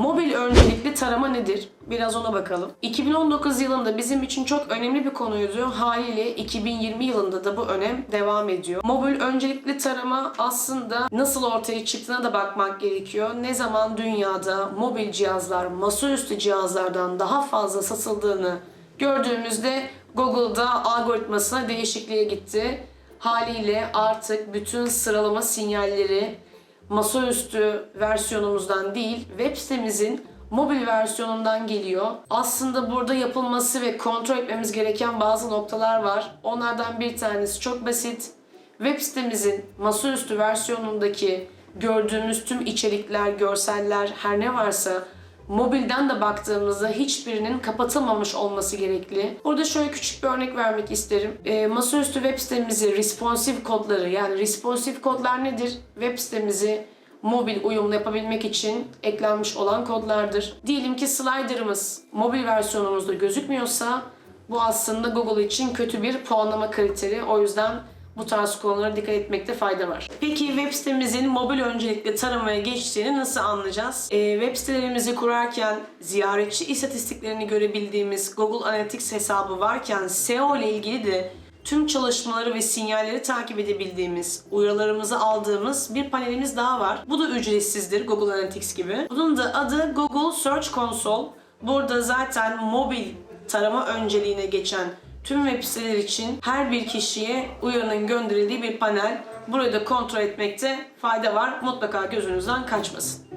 Mobil öncelikli tarama nedir? Biraz ona bakalım. 2019 yılında bizim için çok önemli bir konuydu. Haliyle 2020 yılında da bu önem devam ediyor. Mobil öncelikli tarama aslında nasıl ortaya çıktığına da bakmak gerekiyor. Ne zaman dünyada mobil cihazlar masaüstü cihazlardan daha fazla satıldığını gördüğümüzde Google'da algoritmasına değişikliğe gitti. Haliyle artık bütün sıralama sinyalleri masaüstü versiyonumuzdan değil web sitemizin mobil versiyonundan geliyor. Aslında burada yapılması ve kontrol etmemiz gereken bazı noktalar var. Onlardan bir tanesi çok basit. Web sitemizin masaüstü versiyonundaki gördüğümüz tüm içerikler, görseller, her ne varsa mobilden de baktığımızda hiçbirinin kapatılmamış olması gerekli. Burada şöyle küçük bir örnek vermek isterim. E, masaüstü web sitemizi responsive kodları yani responsive kodlar nedir? Web sitemizi mobil uyumlu yapabilmek için eklenmiş olan kodlardır. Diyelim ki slider'ımız mobil versiyonumuzda gözükmüyorsa bu aslında Google için kötü bir puanlama kriteri. O yüzden bu tarz konulara dikkat etmekte fayda var. Peki web sitemizin mobil öncelikli taramaya geçtiğini nasıl anlayacağız? Ee, web sitelerimizi kurarken ziyaretçi istatistiklerini görebildiğimiz Google Analytics hesabı varken SEO ile ilgili de tüm çalışmaları ve sinyalleri takip edebildiğimiz, uyarılarımızı aldığımız bir panelimiz daha var. Bu da ücretsizdir Google Analytics gibi. Bunun da adı Google Search Console. Burada zaten mobil tarama önceliğine geçen tüm web siteler için her bir kişiye uyarının gönderildiği bir panel. Burayı da kontrol etmekte fayda var. Mutlaka gözünüzden kaçmasın.